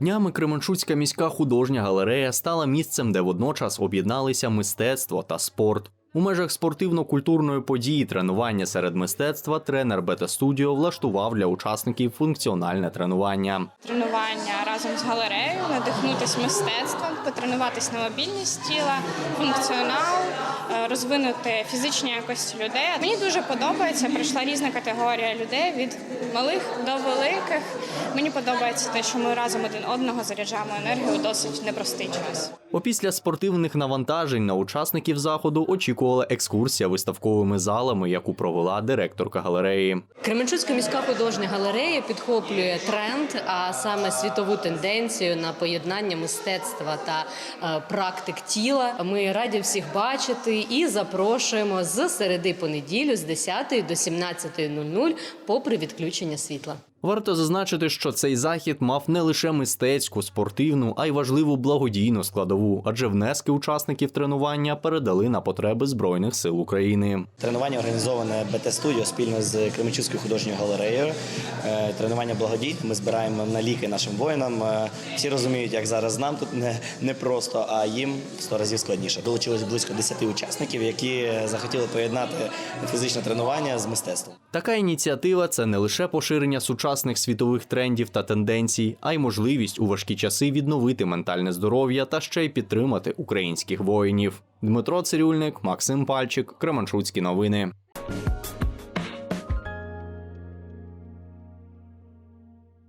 Днями Кременчуцька міська художня галерея стала місцем, де водночас об'єдналися мистецтво та спорт. У межах спортивно-культурної події тренування серед мистецтва тренер Бета Студіо влаштував для учасників функціональне тренування. тренування разом з галереєю, надихнутися мистецтвом, потренуватись на мобільність тіла, функціонал, розвинути фізичні якості людей. Мені дуже подобається. Прийшла різна категорія людей від малих до великих. Мені подобається те, що ми разом один одного заряджаємо енергію досить непростий час. Опісля спортивних навантажень на учасників заходу очікувала екскурсія виставковими залами, яку провела директорка галереї. Кременчуцька міська художня галерея підхоплює тренд, а саме світову тенденцію на поєднання мистецтва та е, практик тіла. Ми раді всіх бачити і запрошуємо з середи понеділю з 10 до 17.00 попри відключення світла. Варто зазначити, що цей захід мав не лише мистецьку, спортивну, а й важливу благодійну складову, адже внески учасників тренування передали на потреби Збройних сил України. Тренування організоване БТ Студіо спільно з Кременчуцькою художньою галереєю. Е, Тренування благодійне. Ми збираємо на ліки нашим воїнам. Е, Всі розуміють, як зараз нам тут не, не просто, а їм в 100 разів складніше. Долучилось близько 10 учасників, які захотіли поєднати фізичне тренування з мистецтвом. Така ініціатива це не лише поширення сучасних світових трендів та тенденцій, а й можливість у важкі часи відновити ментальне здоров'я та ще й підтримати українських воїнів. Дмитро Цирюльник, Максим Пальчик, Кременчуцькі новини.